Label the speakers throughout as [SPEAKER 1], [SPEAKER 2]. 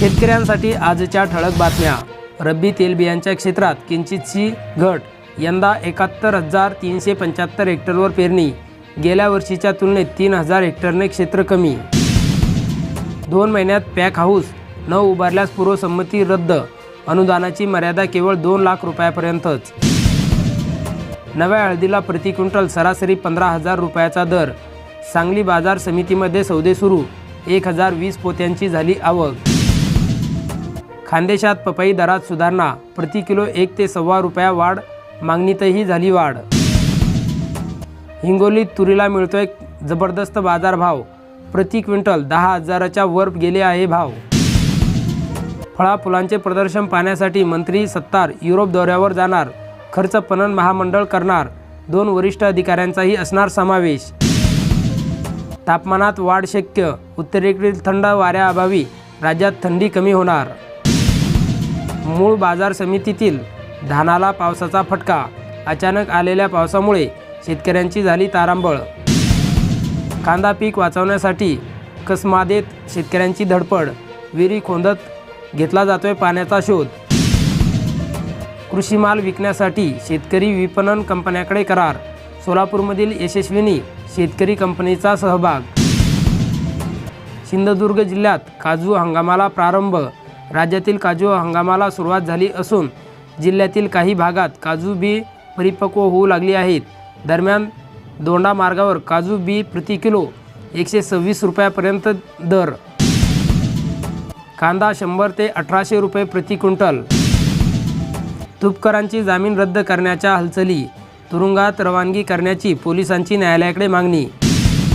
[SPEAKER 1] शेतकऱ्यांसाठी आजच्या ठळक बातम्या. रब्बी तेलबियांच्या क्षेत्रात किंचितशी घट यंदा एकाहत्तर हजार तीनशे पंच्याहत्तर हेक्टरवर पेरणी. गेल्या वर्षीच्या तुलनेत तीन हजार हेक्टरने क्षेत्र कमी. दोन महिन्यात पॅक हाऊस न उभारल्यास पूर्वसंमती रद्द. अनुदानाची मर्यादा केवळ दोन लाख रुपयापर्यंतच. नव्या हळदीला प्रति क्विंटल सरासरी पंधरा हजार रुपयाचा दर. सांगली बाजार समितीमध्ये सौदे सुरू. एक हजार वीस पोत्यांची झाली आवक. खानदेशात पपई दरात सुधारणा प्रति किलो एक ते सव्वा रुपया वाढ मागणीतही झाली वाढ. हिंगोलीत तुरीला मिळतोय जबरदस्त बाजारभाव. प्रति क्विंटल दहा हजाराच्या वर गेले आहे भाव. फळा फुलांचे प्रदर्शन पाहण्यासाठी मंत्री सत्तार युरोप दौऱ्यावर जाणार. खर्च पणन महामंडळ करणार. दोन वरिष्ठ अधिकाऱ्यांचाही असणार समावेश. तापमानात वाढ शक्य. उत्तरेकडील थंड वाऱ्याअभावी राज्यात थंडी कमी होणार. मूळ बाजार समितीतील धानाला पावसाचा फटका. अचानक आलेल्या पावसामुळे शेतकऱ्यांची झाली तारांबळ. कांदा पीक वाचवण्यासाठी कसमादेत शेतकऱ्यांची धडपड. विहिरी खोदत घेतला जातोय पाण्याचा शोध. कृषी माल विकण्यासाठी शेतकरी विपणन कंपन्याकडे करार. सोलापूरमधील यशस्विनी शेतकरी कंपनीचा सहभाग. सिंधुदुर्ग जिल्ह्यात काजू हंगामाला प्रारंभ. राज्यातील काजू हंगामाला सुरुवात झाली असून जिल्ह्यातील काही भागात काजू बी परिपक्व होऊ लागली आहेत. दरम्यान दोंडा मार्गावर काजू बी प्रति किलो एकशे सव्वीस रुपयापर्यंत दर. कांदा शंभर ते अठराशे रुपये प्रति क्विंटल. तुपकरांची जामीन रद्द करण्याच्या हालचाली तुरुंगात रवानगी करण्याची पोलिसांची न्यायालयाकडे मागणी.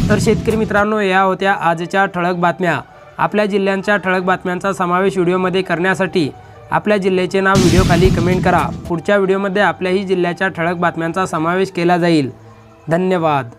[SPEAKER 1] तर शेतकरी मित्रांनो या होत्या आजच्या ठळक बातम्या. आपल्या जिल्ह्यांच्या ठळक बातम्यांचा समावेश व्हिडिओमध्ये करण्यासाठी आपल्या जिल्ह्याचे नाव व्हिडिओखाली कमेंट करा. पुढच्या व्हिडिओमध्ये आपल्याही जिल्ह्याच्या ठळक बातम्यांचा समावेश केला जाईल. धन्यवाद.